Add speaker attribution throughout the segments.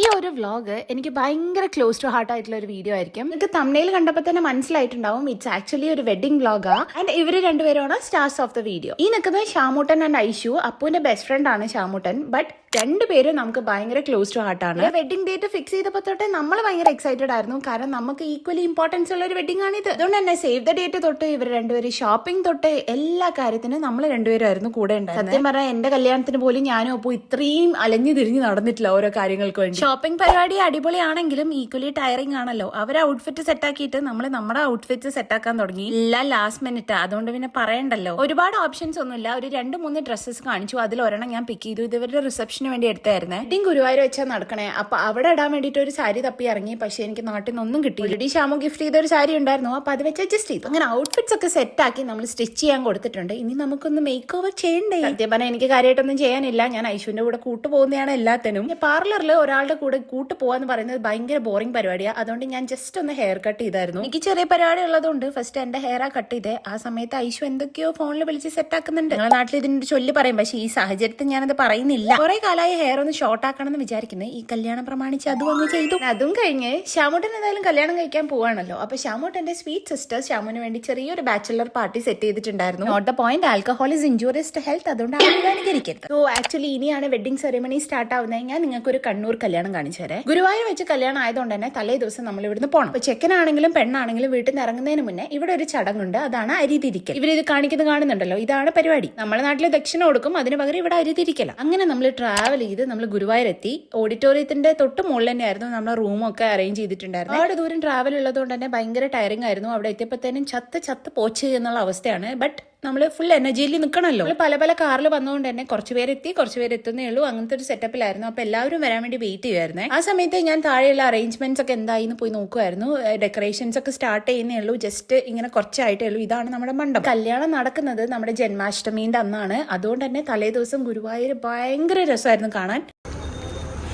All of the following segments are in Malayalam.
Speaker 1: ഈ ഒരു വ്ലോഗ് എനിക്ക് ഭയങ്കര ക്ലോസ് ടു ഹാർട്ട് ആയിട്ടുള്ള ഒരു വീഡിയോ ആയിരിക്കും. നിങ്ങൾക്ക് തമിഴിൽ കണ്ടപ്പോൾ തന്നെ മനസ്സിലായിട്ടുണ്ടാവും ഇറ്റ്സ് ആക്ച്വലി ഒരു വെഡിങ് വ്ലോഗാ ആൻഡ് ഇവർ രണ്ടുപേരുമാണ് സ്റ്റാർസ് ഓഫ് ദ വീഡിയോ ഈ നിൽക്കുന്നത് ഷാമൂട്ടൻ ആൻഡ് ഐഷു അപ്പുവിന്റെ ബെസ്റ്റ് ഫ്രണ്ട് ആണ് ഷാമൂട്ടൻ ബട്ട് രണ്ടുപേരും നമുക്ക് ഭയങ്കര ക്ലോസ് ടു ഹാർട്ട് ഹാർട്ടാണ് വെഡിങ് ഡേറ്റ് ഫിക്സ് ചെയ്തപ്പോൾ തൊട്ട് നമ്മൾ ഭയങ്കര എക്സൈറ്റഡ് ആയിരുന്നു. കാരണം നമുക്ക് ഈക്വലി ഇമ്പോർട്ടൻസ് ഉള്ള ഒരു വെഡിങ് ആണിത്. അതുകൊണ്ട് തന്നെ സേവ് ദ ഡേറ്റ് തൊട്ട് ഇവർ രണ്ടുപേരും ഷോപ്പിംഗ് തൊട്ട് എല്ലാ കാര്യത്തിനും നമ്മൾ രണ്ടുപേരായിരുന്നു കൂടെ ഉണ്ടായിരുന്നത് സത്യം പറഞ്ഞാൽ എന്റെ കല്യാണത്തിന് പോലും ഞാനും അപ്പോൾ ഇത്രയും അലഞ്ഞു തിരിഞ്ഞ് നടന്നിട്ടില്ല ഓരോ കാര്യങ്ങൾക്ക് വേണ്ടി. ഷോപ്പിംഗ് പരിപാടി അടിപൊളിയാണെങ്കിലും ഈക്വലി ടയറിംഗ് ആണല്ലോ. അവർ ഔട്ട്ഫിറ്റ് സെറ്റ് ആക്കിയിട്ട് നമ്മൾ നമ്മുടെ ഔട്ട്ഫിറ്റ് സെറ്റ് ആക്കാൻ തുടങ്ങി. എല്ലാം ലാസ്റ്റ് മിനിറ്റ് അതുകൊണ്ട് പിന്നെ പറയണ്ടല്ലോ. ഒരുപാട് ഓപ്ഷൻസ് ഒന്നുമില്ല. ഒരു രണ്ട് മൂന്ന് ഡ്രസ്സസ് കാണിച്ചു. അതിൽ ഒരെണ്ണം ഞാൻ പിക്ക് ചെയ്തു. ഇതുവരെ റിസപ്ഷന് വേണ്ടി എടുത്തായിരുന്നേ. വെഡിങ് ഗുരുവായൂർ വെച്ചാൽ നടക്കണേ. അപ്പൊ അവിടെ ഇടാൻ വേണ്ടിയിട്ട് ഒരു സാരി തപ്പി ഇറങ്ങി. പക്ഷെ എനിക്ക് നാട്ടിൽ നിന്നൊന്നും കിട്ടി ഡി ഷാമോ ഗിഫ്റ്റ് ചെയ്ത ഒരു സാരി ഉണ്ടായിരുന്നു. അപ്പൊ അത് വെച്ച് അഡ്ജസ്റ്റ് ചെയ്തു. അങ്ങനെ ഔട്ട്ഫിറ്റ്സ് ഒക്കെ സെറ്റ് ആക്കി നമ്മൾ സ്റ്റിച്ച് ചെയ്യാൻ കൊടുത്തിട്ടുണ്ട്. ഇനി നമുക്കൊന്ന് മേക്ക് ഓവർ ചെയ്യണ്ടേ? സത്യം പറഞ്ഞാൽ എനിക്ക് കാര്യമായിട്ടൊന്നും ചെയ്യാനില്ല. ഞാൻ ഐശുവിന്റെ കൂടെ കൂട്ടു പോകുന്നതാണ് എല്ലാത്തിനും പാർലറിൽ ഒരാളുടെ കൂടെ കൂട്ട് പോവാന്ന് പറയുന്നത് ഭയങ്കര ബോറിംഗ് പരിപാടിയാണ് അതുകൊണ്ട് ഞാൻ ജസ്റ്റ് ഒന്ന് ഹെയർ കട്ട് ചെയ്തായിരുന്നു. എനിക്ക് ചെറിയ പരിപാടി ഉള്ളതുകൊണ്ട് ഫസ്റ്റ് എന്റെ ഹെയർ ആ കട്ട് ചെയ്തേ. ആ സമയത്ത് ഐശു എന്തൊക്കെയോ ഫോണിൽ വിളിച്ച് സെറ്റ് ആക്കുന്നുണ്ട്. ഞങ്ങളുടെ നാട്ടിൽ ഇതിന്റെ ചൊല്ലി പറയും. പക്ഷേ ഈ സാഹചര്യത്തിൽ ഞാനത് പറയുന്നില്ല. കുറെ കാലമായി ഹെയർ ഒന്ന് ഷോർട്ട് ആക്കണം എന്ന് വിചാരിക്കുന്നത് ഈ കല്യാണം പ്രമാണിച്ച് അതും അങ്ങ് ചെയ്തു. അതും കഴിഞ്ഞ് ശ്യാമുട്ടൻ എന്തായാലും കല്യാണം കഴിക്കാൻ പോവാണല്ലോ. അപ്പൊ ശ്യാമുട്ടന്റെ സ്വീറ്റ് സിസ്റ്റർ ഷാമുന് വേണ്ടി ചെറിയൊരു ബാച്ചുലർ പാർട്ടി സെറ്റ് ചെയ്തിട്ടുണ്ടായിരുന്നു. Note the point alcohol is injurious to health അതുകൊണ്ട് ആരും അനുകരിക്കരുത് സോ ആക്ച്വലി ഇനിയാണ് വെഡിങ് സെറിമണി സ്റ്റാർട്ട് ആവുന്നത്. ഞാൻ നിങ്ങൾക്ക് ഒരു കണ്ണൂർ കല്യാണം കാണിച്ചു തരാം. ഗുരുവായൂർ വെച്ച് കല്യാണം ആയതുകൊണ്ട് തന്നെ തലേ ദിവസം നമ്മൾ ഇവിടുന്ന് പോകണം അപ്പൊ ചെക്കനാണെങ്കിലും പെണ്ണാണെങ്കിലും വീട്ടിൽ നിന്ന് ഇറങ്ങുന്നതിന് മുന്നേ ഇവിടെ ഒരു ചടങ്ങുണ്ട്. അതാണ് അരിതിരിക്കൽ. ഇവരിത് കാണിക്കുന്നത് കാണുന്നുണ്ടല്ലോ. ഇതാണ് പരിപാടി. നമ്മുടെ നാട്ടിലെ ദക്ഷിണ കൊടുക്കും. അതിന് പകരം ഇവിടെ അരിതിരിക്കല. അങ്ങനെ നമ്മൾ ട്രാവൽ ചെയ്ത് നമ്മൾ ഗുരുവായൂർ എത്തി ഓഡിറ്റോറിയത്തിന്റെ തൊട്ട് മുകളിൽ തന്നെയായിരുന്നു നമ്മുടെ റൂമൊക്കെ അറേഞ്ച് ചെയ്തിട്ടുണ്ടായിരുന്നു. അവിടെ ദൂരം ട്രാവൽ ഉള്ളതുകൊണ്ട് തന്നെ ഭയങ്കര ടയറിംഗ് ആയിരുന്നു. അവിടെ എത്തിയപ്പോഴത്തേനും ചത്ത് ചത്ത് പോച്ച് എന്നുള്ള അവസ്ഥയാണ്. ബട്ട് നമ്മൾ ഫുൾ എനർജിയിൽ നിൽക്കണമല്ലോ പല പല കാറിൽ വന്നുകൊണ്ട് തന്നെ കുറച്ച് പേരെത്തി കുറച്ച് പേര് എത്തുന്നേ ഉള്ളൂ. അങ്ങനത്തെ ഒരു സെറ്റപ്പിലായിരുന്നു അപ്പൊ എല്ലാവരും വരാൻ വേണ്ടി വെയിറ്റ് ചെയ്യുമായിരുന്നേ ആ സമയത്ത് ഞാൻ താഴെയുള്ള അറേഞ്ച്മെന്റ്സ് ഒക്കെ എന്തായി എന്ന് പോയി നോക്കുമായിരുന്നു ഡെക്കറേഷൻസ് ഒക്കെ സ്റ്റാർട്ട് ചെയ്യുന്നേ ഉള്ളൂ. ജസ്റ്റ് ഇങ്ങനെ കുറച്ചായിട്ടേ ഉള്ളൂ. ഇതാണ് നമ്മുടെ മണ്ഡപം. കല്യാണം നടക്കുന്നത് നമ്മുടെ ജന്മാഷ്ടമീന്റെ അന്നാണ്. അതുകൊണ്ട് തന്നെ തലേ ദിവസം ഗുരുവായൂർ ഭയങ്കര രസമായിരുന്നു കാണാൻ.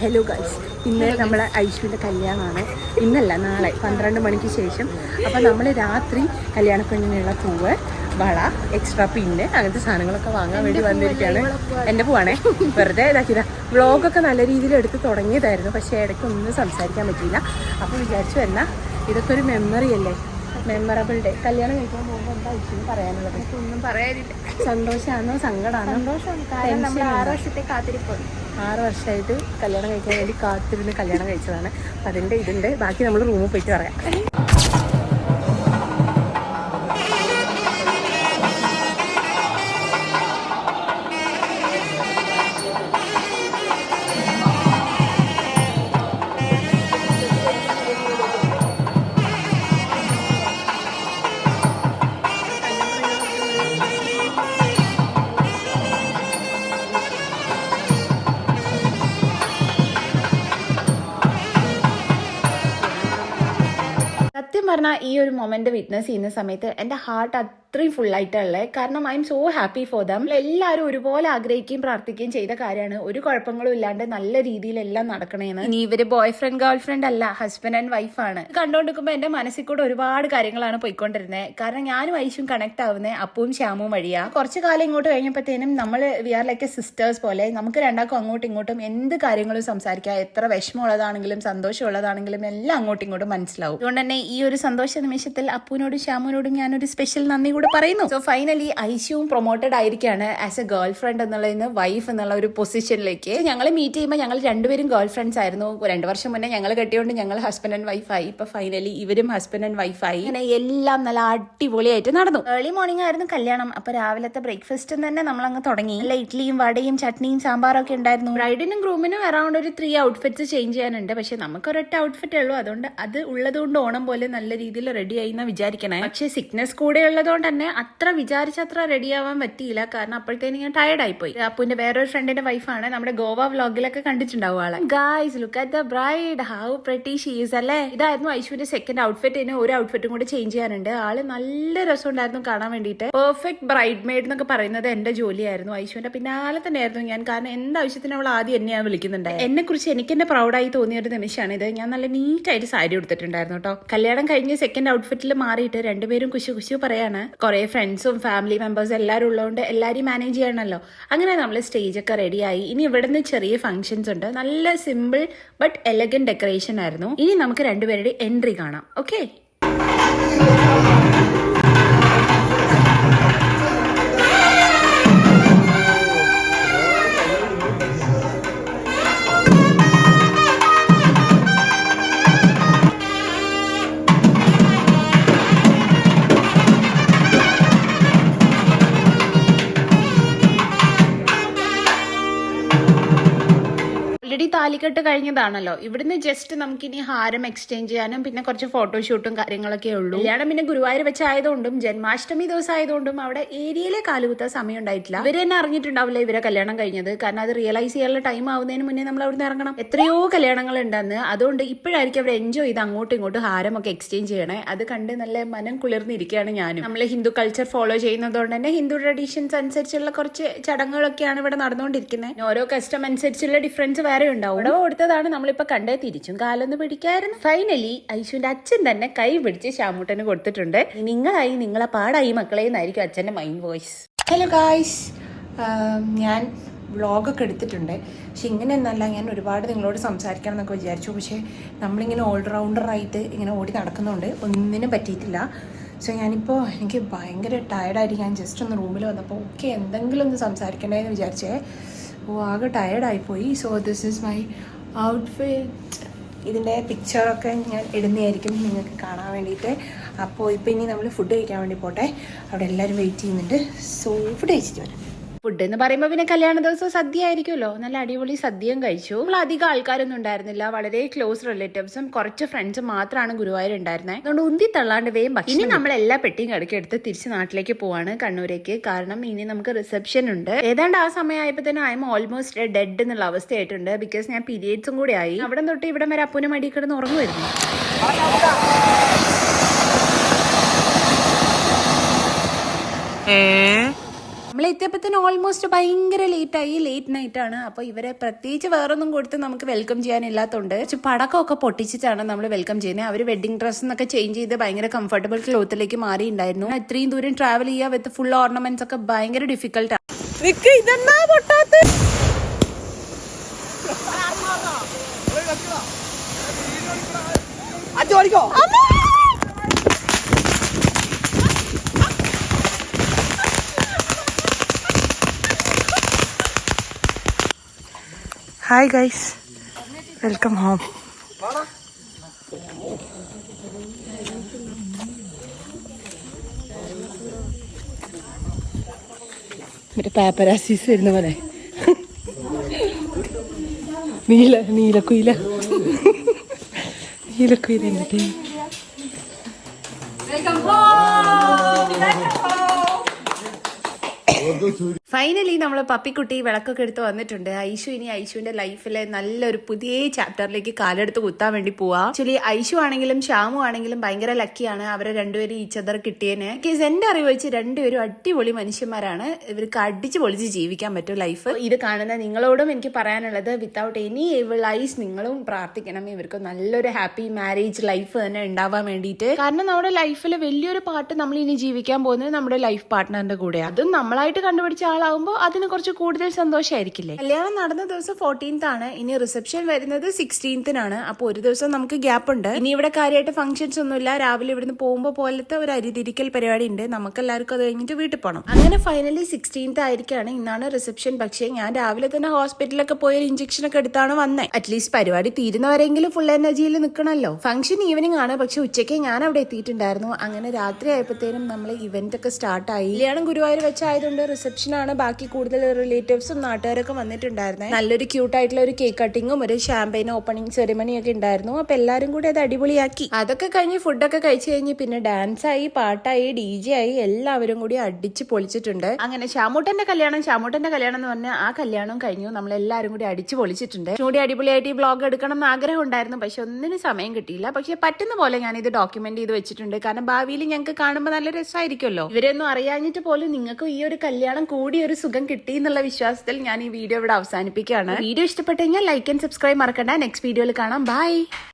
Speaker 1: ഹലോ ഗൈസ് ഇന്ന് നമ്മളെ ഐശ്വര്യ കല്യാണമാണ്. ഇന്നല്ല നാളെ. പന്ത്രണ്ട് മണിക്ക് ശേഷം. അപ്പം നമ്മൾ രാത്രി കല്യാണ പെണ്ണിനുള്ള പൂവ് വള എക്സ്ട്രാ പിന്നെ അങ്ങനത്തെ സാധനങ്ങളൊക്കെ വാങ്ങാൻ വേണ്ടി വന്നിരിക്കുകയാണ് എന്റെ പോവാണേ. വെറുതെ ഇതാക്കിയതാ. വ്ളോഗൊക്കെ നല്ല രീതിയിൽ എടുത്ത് തുടങ്ങിയതായിരുന്നു. പക്ഷേ ഇടയ്ക്ക് ഒന്നും സംസാരിക്കാൻ പറ്റിയില്ല. അപ്പോൾ വിചാരിച്ചു എന്നാ ഇതൊക്കെ ഒരു മെമ്മറി അല്ലേ? മെമ്മറബിൾ ഡേ കല്യാണം കഴിക്കാൻ പോകുമ്പോൾ എന്താ വിഷയം പറയാനുള്ളത്?
Speaker 2: ഒന്നും പറയാനില്ല.
Speaker 1: സന്തോഷമാണോ. സങ്കടമാണോ
Speaker 2: സന്തോഷമാണ് ആറ് വർഷത്തെ കാത്തിരിപ്പാണ്.
Speaker 1: ആറ് വർഷമായിട്ട് കല്യാണം കഴിക്കാൻ വേണ്ടി കാത്തിരുന്ന് കല്യാണം കഴിച്ചതാണ്. അപ്പം അതിന്റെ ഇതിന്റെ ബാക്കി നമ്മൾ റൂമിൽ പോയിട്ട് പറയാം. സത്യം പറഞ്ഞാൽ ഈ ഒരു മൊമെന്റ് വിറ്റ്നസ് ചെയ്യുന്ന സമയത്ത് എന്റെ ഹാർട്ട് അത്രയും ഫുൾ ആയിട്ടുള്ളത് കാരണം I'm so happy for them എല്ലാവരും ഒരുപോലെ ആഗ്രഹിക്കുകയും പ്രാർത്ഥിക്കുകയും ചെയ്ത കാര്യമാണ്. ഒരു കുഴപ്പങ്ങളും ഇല്ലാണ്ട് നല്ല രീതിയിലെല്ലാം നടക്കണേന്ന്. ഇനി ഇവർ ബോയ് ഫ്രണ്ട് ഗേൾ ഫ്രണ്ട് അല്ല ഹസ്ബൻഡ് ആൻഡ് വൈഫാണ് കണ്ടുകൊണ്ടിരിക്കുമ്പോൾ എന്റെ മനസ്സിൽ കൂടെ ഒരുപാട് കാര്യങ്ങളാണ് പോയിക്കൊണ്ടിരുന്നത് കാരണം ഞാനും ഐശും കണക്ട് ആവുന്നേ അപ്പവും ശ്യാമും വഴിയാ. കുറച്ച് കാലം ഇങ്ങോട്ട് കഴിഞ്ഞപ്പോഴത്തേനും നമ്മൾ we are like a sisters പോലെ നമുക്ക് രണ്ടാൾക്കും അങ്ങോട്ടും ഇങ്ങോട്ടും എന്ത് കാര്യങ്ങളും സംസാരിക്കാം. എത്ര വിഷമമുള്ളതാണെങ്കിലും സന്തോഷമുള്ളതാണെങ്കിലും എല്ലാം അങ്ങോട്ടും ഇങ്ങോട്ടും മനസ്സിലാവും. അതുകൊണ്ട് തന്നെ ഈ ഒരു സന്തോഷ നിമിഷത്തിൽ അപ്പുവിനോടും ശ്യാമുവിനോടും ഞാനൊരു സ്പെഷ്യൽ നന്ദി കൂടെ പറയുന്നു. സോ ഫൈനലി ഐശുവും പ്രൊമോട്ടഡ് ആയിരിക്കുകയാണ് ആസ് എ ഗേൾ ഫ്രണ്ട് എന്നുള്ളതിന് വൈഫ് എന്നുള്ള ഒരു പൊസിഷനിലേക്ക് ഞങ്ങൾ മീറ്റ് ചെയ്യുമ്പോൾ ഞങ്ങൾ രണ്ടുപേരും ഗേൾ ഫ്രണ്ട്സ് ആയിരുന്നു. രണ്ട് വർഷം മുന്നേ ഞങ്ങൾ കെട്ടിയോണ്ട് ഞങ്ങൾ ഹസ്ബൻഡ് ആൻഡ് വൈഫായി ഇപ്പൊ ഫൈനലി ഇവരും ഹസ്ബൻഡ് ആൻഡ് വൈഫായി അങ്ങനെ എല്ലാം നല്ല അടിപൊളിയായിട്ട് നടന്നു. ഏർലി മോർണിംഗ് ആയിരുന്നു കല്യാണം. അപ്പൊ രാവിലത്തെ ബ്രേക്ക്ഫാസ്റ്റും തന്നെ നമ്മൾ അങ്ങ് തുടങ്ങി. നല്ല ഇഡ്ലിയും വടയും ചട്നിയും സാമ്പാറും ഒക്കെ ഉണ്ടായിരുന്നു. ബ്രൈഡിനും ഗ്രൂമിനും അറൌണ്ട് ഒരു ത്രീ ഔട്ട്ഫിറ്റ്സ് ചേഞ്ച് ചെയ്യാനുണ്ട്. പക്ഷെ നമുക്ക് ഒരൊറ്റ ഔട്ട്ഫിറ്റ് ഉള്ളൂ. അതുകൊണ്ട് അത് ഉള്ളതുകൊണ്ട് ഓണം പോലെ നല്ല രീതിയിൽ റെഡി എന്ന് വിചാരിക്കണേ. പക്ഷെ സിക്നസ് കൂടെ ഉള്ളതുകൊണ്ട് തന്നെ അത്ര വിചാരിച്ചത്ര റെഡി ആവാൻ പറ്റിയില്ല. കാരണം അപ്പോഴത്തേനും ഞാൻ ടയർഡ് ആയിപ്പോയി. വേറെ വേറൊരു ഫ്രണ്ടിന്റെ വൈഫാണ് നമ്മുടെ ഗോവ വ്ലോഗിലൊക്കെ കണ്ടിട്ടുണ്ടാവും ആളെ. Guys look at the bride how pretty she's അല്ലേ? ഇതായിരുന്നു ഐശ്വര്യ സെക്കൻഡ് ഔട്ട്ഫിറ്റ് ഇനി ഒരു ഔട്ട്ഫിറ്റും കൂടെ ചേഞ്ച് ചെയ്യാനുണ്ട്. ആൾ നല്ല രസമുണ്ടായിരുന്നു കാണാൻ വേണ്ടിയിട്ട്. പെർഫെക്റ്റ് ബ്രൈഡ് മെയ്ഡ് എന്നൊക്കെ പറയുന്നത് എന്റെ ജോലിയായിരുന്നു. ഐശ്വര്യ പിന്നാലെ തന്നെയായിരുന്നു ഞാൻ. കാരണം എന്താവശ്യത്തിന് അവൾ ആദ്യം എന്നെയാണ് വിളിക്കുന്നുണ്ട് എന്നെ കുറിച്ച് എനിക്ക് എന്നെ പ്രൗഡായി തോന്നിയ ഒരു നിമിഷമാണ് ഇത്. ഞാൻ നല്ല നീറ്റായിട്ട് സാരി എടുത്തിട്ടുണ്ടായിരുന്നു കേട്ടോ. കല്യാണം കഴിഞ്ഞ് സെക്കൻഡ് ഔട്ട്ഫിറ്റിൽ മാറിയിട്ട് രണ്ടുപേരും കുശു കുശു പറയാണ്. കുറെ ഫ്രണ്ട്സും ഫാമിലി മെമ്പേഴ്സും എല്ലാവരും ഉള്ളതുകൊണ്ട് എല്ലാവരും മാനേജ് ചെയ്യണമല്ലോ അങ്ങനെ നമ്മൾ സ്റ്റേജൊക്കെ റെഡിയായി ഇനി ഇവിടുന്ന് ചെറിയ ഫംഗ്ഷൻസ് ഉണ്ട്. നല്ല സിമ്പിൾ ബട്ട് എലഗൻ ഡെക്കറേഷൻ ആയിരുന്നു. ഇനി നമുക്ക് രണ്ടുപേരുടെ എൻട്രി കാണാം. ഓക്കെ ഓൾറെഡി താലിക്കെട്ട് കഴിഞ്ഞതാണല്ലോ. ഇവിടുന്ന് ജസ്റ്റ് നമുക്ക് ഇനി ഹാരം എക്സ്ചേഞ്ച് ചെയ്യാനും പിന്നെ കുറച്ച് ഫോട്ടോഷൂട്ടും കാര്യങ്ങളൊക്കെ ഉള്ളൂ. കല്യാണം പിന്നെ ഗുരുവായൂർ വെച്ചായതുകൊണ്ടും ജന്മാഷ്ടമി ദിവസം ആയതുകൊണ്ടും അവിടെ ഏരിയയിലെ കാലുകുത്ത സമയം ഉണ്ടായിട്ടില്ല. ഇവരെ തന്നെ അറിഞ്ഞിട്ടുണ്ടാവില്ല ഇവരെ കല്യാണം കഴിഞ്ഞത്. കാരണം അത് റിയലൈസ് ചെയ്യാനുള്ള ടൈം ആവുന്നതിന് മുന്നേ നമ്മൾ അവിടുന്ന് ഇറങ്ങണം. എത്രയോ കല്യാണങ്ങൾ ഉണ്ടെന്ന് അതുകൊണ്ട് ഇപ്പോഴായിരിക്കും അവർ എൻജോയ് ചെയ്ത് അങ്ങോട്ടും ഇങ്ങോട്ടും ഹാരമൊക്കെ എക്സ്ചേഞ്ച് ചെയ്യണേ. അത് കണ്ട് നല്ല മനം കുളിർന്നിരിക്കുകയാണ് ഞാനും. നമ്മൾ ഹിന്ദു കൾച്ചർ ഫോളോ ചെയ്യുന്നതുകൊണ്ട് തന്നെ ഹിന്ദു ട്രഡീഷൻസ് അനുസരിച്ചുള്ള കുറച്ച് ചടങ്ങുകളൊക്കെയാണ് ഇവിടെ നടന്നുകൊണ്ടിരിക്കുന്നത്. ഓരോ കസ്റ്റം അനുസരിച്ചുള്ള ഡിഫറൻസ് വേറെ ഉണ്ടാവും. ഉടവ കൊടുത്തതാണ് നമ്മളിപ്പോ കണ്ടേ തിരിച്ചും. കാലൊന്ന് പിടിക്കായിരുന്നു. ഫൈനലി ഐശുവിന്റെ അച്ഛൻ തന്നെ കൈ പിടിച്ച് ശ്യാമൂട്ടന് കൊടുത്തിട്ടുണ്ട്. നിങ്ങളായി നിങ്ങളെ പാടായി മക്കളെ എന്നായിരിക്കും അച്ഛന്റെ മൈൻഡ് വോയിസ് ഹലോ ഗായ്സ് ഞാൻ വ്ളോഗൊക്കെ എടുത്തിട്ടുണ്ട്. പക്ഷെ ഇങ്ങനെ എന്നല്ല ഞാൻ ഒരുപാട് നിങ്ങളോട് സംസാരിക്കണം എന്നൊക്കെ വിചാരിച്ചു. പക്ഷേ നമ്മളിങ്ങനെ ഓൾറൗണ്ടറായിട്ട് ഇങ്ങനെ ഓടി നടക്കുന്നുണ്ട്. ഒന്നിനും പറ്റിയിട്ടില്ല. സോ ഞാനിപ്പോൾ എനിക്ക് ഭയങ്കര ടയർഡായിട്ട് ഞാൻ ജസ്റ്റ് ഒന്ന് റൂമിൽ വന്നപ്പോൾ ഓക്കെ എന്തെങ്കിലും ഒന്ന് സംസാരിക്കണ്ടേ എന്ന് വിചാരിച്ചേ. ഓ ആകെ ടയർഡായിപ്പോയി so this is my outfit ഇതിന്റെ പിക്ചറൊക്കെ ഞാൻ ഇടുന്നതായിരിക്കും നിങ്ങൾക്ക് കാണാൻ വേണ്ടിയിട്ട്. അപ്പോൾ ഇപ്പോൾ ഇനി നമ്മൾ ഫുഡ് കഴിക്കാൻ വേണ്ടി പോട്ടെ. അവിടെ എല്ലാവരും വെയിറ്റ് ചെയ്യുന്നുണ്ട്. സോ ഫുഡ് കഴിച്ചിട്ട് വരാം. ഫുഡ് എന്ന് പറയുമ്പോൾ പിന്നെ കല്യാണ ദിവസം സദ്യ ആയിരിക്കുമല്ലോ നല്ല അടിപൊളി സദ്യയും കഴിച്ചു. നമ്മൾ അധികം ആൾക്കാരൊന്നും ഉണ്ടായിരുന്നില്ല. വളരെ ക്ലോസ് റിലേറ്റീവ്സും കുറച്ച് ഫ്രണ്ട്സും മാത്രമാണ് ഗുരുവായൂർ ഉണ്ടായിരുന്നത് അതുകൊണ്ട് ഉന്തി തള്ളാണ്ട് വേം ഭക്ഷണം ഇനി നമ്മൾ എല്ലാ പെട്ടിയും കിടക്കി എടുത്ത് തിരിച്ച് നാട്ടിലേക്ക് പോവാണ് കണ്ണൂരേക്ക്. കാരണം ഇനി നമുക്ക് റിസപ്ഷൻ ഉണ്ട്. ഏതാണ്ട് ആ സമയമായപ്പോൾ തന്നെ ഐ എം ഓൾമോസ്റ്റ് ഡെഡ് എന്നുള്ള അവസ്ഥയായിട്ടുണ്ട്. ബിക്കോസ് ഞാൻ പീരിയഡ്സും കൂടെ ആയി. അവിടെ തൊട്ട് ഇവിടെ വരെ അപ്പനും മടി കിടന്ന് ഉറങ്ങുമായിരുന്നു. നമ്മൾ എത്തിയപ്പോഴത്തേന് ഓൾമോസ്റ്റ് ഭയങ്കര ലേറ്റ് ആയി ലേറ്റ് നൈറ്റ് ആണ്. അപ്പോൾ ഇവരെ പ്രത്യേകിച്ച് വേറൊന്നും കൊടുത്ത് നമുക്ക് വെൽക്കം ചെയ്യാനില്ലാത്തതുകൊണ്ട് കുറച്ച് പടക്കമൊക്കെ പൊട്ടിച്ചിട്ടാണ് നമ്മൾ വെൽക്കം ചെയ്യുന്നത് അവർ വെഡിങ് ഡ്രസ്സ് എന്നൊക്കെ ചേഞ്ച് ചെയ്ത് ഭയങ്കര കംഫർട്ടബിൾ ക്ലോത്തിലേക്ക് മാറിയിട്ടുണ്ടായിരുന്നു ഇത്രയും ദൂരം ട്രാവൽ ചെയ്യാ വിത്ത് ഫുൾ ഓർണമെന്റ്സ് ഒക്കെ ഭയങ്കര ഡിഫിക്കൽട്ട് ഇതെന്നാ പൊട്ടാത്ത? ഹായ് ഗൈസ് വെൽക്കം ഹോം മറ്റേ പാപ്പരാസീസ് വരുന്ന പോലെ നീല നീലക്കുയില നീലക്കുയില എന്നിട്ട് ഫൈനലി നമ്മൾ പപ്പിക്കുട്ടി വിളക്കൊക്കെ എടുത്ത് വന്നിട്ടുണ്ട്. ഐഷു ഇനി ഐഷുവിന്റെ ലൈഫിലെ നല്ലൊരു പുതിയ ചാപ്റ്ററിലേക്ക് കാലെടുത്ത് കുത്താൻ വേണ്ടി പോവാ. ആക്ച്വലി ഐഷു ആണെങ്കിലും ശ്യാമു ആണെങ്കിലും ഭയങ്കര ലക്കിയാണ് അവരെ രണ്ടുപേരും ഈ ചതർ കിട്ടിയേനെ. കേസ് എന്റെ അറിവ് വെച്ച് രണ്ടുപേരും അടിപൊളി മനുഷ്യന്മാരാണ്. ഇവർക്ക് അടിച്ചു പൊളിച്ച് ജീവിക്കാൻ പറ്റും ലൈഫ് ഇത് കാണുന്ന നിങ്ങളോടും എനിക്ക് പറയാനുള്ളത് വിത്തൗട്ട് എനി എവിൾ ഐസ് നിങ്ങളും പ്രാർത്ഥിക്കണം. ഇവർക്ക് നല്ലൊരു ഹാപ്പി മാരേജ് ലൈഫ് തന്നെ ഉണ്ടാവാൻ വേണ്ടിയിട്ട്. കാരണം നമ്മുടെ ലൈഫിലെ വലിയൊരു പാട്ട് നമ്മൾ ഇനി ജീവിക്കാൻ പോകുന്നത് നമ്മുടെ ലൈഫ് പാർട്ട്ണറിന്റെ കൂടെ അതും നമ്മളായിട്ട് കണ്ടുപിടിച്ച ആളാവുമ്പോൾ അതിന് കുറച്ച് കൂടുതൽ സന്തോഷമായിരിക്കില്ലേ കല്യാണം നടന്ന ദിവസം ഫോർട്ടീൻത്ത് ആണ്. ഇനി റിസപ്ഷൻ വരുന്നത് സിക്സ്റ്റീൻത്തിനാണ് അപ്പോൾ ഒരു ദിവസം നമുക്ക് ഗ്യാപ്പ് ഉണ്ട്. ഇനി ഇവിടെ കാര്യമായിട്ട് ഫംഗ്ഷൻസ് ഒന്നുമില്ല. രാവിലെ ഇവിടുന്ന് പോകുമ്പോൾ പോലത്തെ ഒരു അരിതിരിക്കൽ പരിപാടി ഉണ്ട് നമുക്ക് എല്ലാവർക്കും അത് കഴിഞ്ഞിട്ട് വീട്ടിൽ പോകണം അങ്ങനെ ഫൈനലി സിക്സ്റ്റീൻത്ത് ആയിരിക്കാണ് ഇന്നാണ് റിസപ്ഷൻ പക്ഷേ ഞാൻ രാവിലെ തന്നെ ഹോസ്പിറ്റലൊക്കെ പോയി ഒരു ഇഞ്ചക്ഷൻ ഒക്കെ എടുത്താണ് വന്നത് അറ്റ്ലീസ്റ്റ് പരിപാടി തീരുന്നവരെങ്കിലും ഫുൾ എനർജിയിൽ നിൽക്കണമല്ലോ ഫംഗ്ഷൻ ഈവനിങ് ആണ്. പക്ഷെ ഉച്ചയ്ക്ക് ഞാൻ അവിടെ എത്തിയിട്ടുണ്ടായിരുന്നു. അങ്ങനെ രാത്രി ആയപ്പോഴത്തേനും നമ്മൾ ഇവന്റ് ഒക്കെ സ്റ്റാർട്ടായി കല്യാണം ഗുരുവായൂർ വെച്ചായതുകൊണ്ട് റിസപ്ഷൻ ആണ് ബാക്കി കൂടുതൽ റിലേറ്റീവ്സും നാട്ടുകാരൊക്കെ വന്നിട്ടുണ്ടായിരുന്നത് നല്ലൊരു ക്യൂട്ട് ആയിട്ടുള്ള ഒരു കേക്ക് കട്ടിങ്ങും ഒരു ഷാമ്പയിൻ ഓപ്പണിംഗ് സെറിമണി ഒക്കെ ഉണ്ടായിരുന്നു. അപ്പൊ എല്ലാവരും കൂടി അത് അടിപൊളിയാക്കി. അതൊക്കെ കഴിഞ്ഞ് ഫുഡൊക്കെ കഴിച്ചു കഴിഞ്ഞ് പിന്നെ ഡാൻസ് ആയി പാട്ടായി ഡി ജെ ആയി എല്ലാവരും കൂടി അടിച്ച് പൊളിച്ചിട്ടുണ്ട്. അങ്ങനെ ഷാമൂട്ടന്റെ കല്യാണം ഷാമൂട്ടന്റെ കല്യാണം എന്ന് പറഞ്ഞാൽ ആ കല്യാണം കഴിഞ്ഞു. നമ്മൾ എല്ലാവരും കൂടി അടിച്ച് പൊളിച്ചിട്ടുണ്ട്. കൂടി അടിപൊളിയായിട്ട് ഈ ബ്ലോഗ് എടുക്കണം എന്ന് ആഗ്രഹം ഉണ്ടായിരുന്നു. പക്ഷെ ഒന്നിനും സമയം കിട്ടിയില്ല. പക്ഷെ പറ്റുന്ന പോലെ ഞാൻ ഇത് ഡോക്യുമെന്റ് ചെയ്ത് വെച്ചിട്ടുണ്ട്. കാരണം ഭാവിയിൽ ഞങ്ങൾക്ക് കാണുമ്പോൾ നല്ല രസമായിരിക്കുമല്ലോ. ഇവരൊന്നും അറിയാഞ്ഞിട്ട് പോലും നിങ്ങൾക്കും ഈ ഒരു കല്യാണം കൂടി ഒരു സുഖം കിട്ടി എന്നുള്ള വിശ്വാസത്തിൽ ഞാൻ ഈ വീഡിയോ ഇവിടെ അവസാനിപ്പിക്കുകയാണ്. വീഡിയോ ഇഷ്ടപ്പെട്ടു കഴിഞ്ഞാൽ ലൈക്ക് ആൻഡ് സബ്സ്ക്രൈബ് മറക്കണ്ട. നെക്സ്റ്റ് വീഡിയോയിൽ കാണാം. ബൈ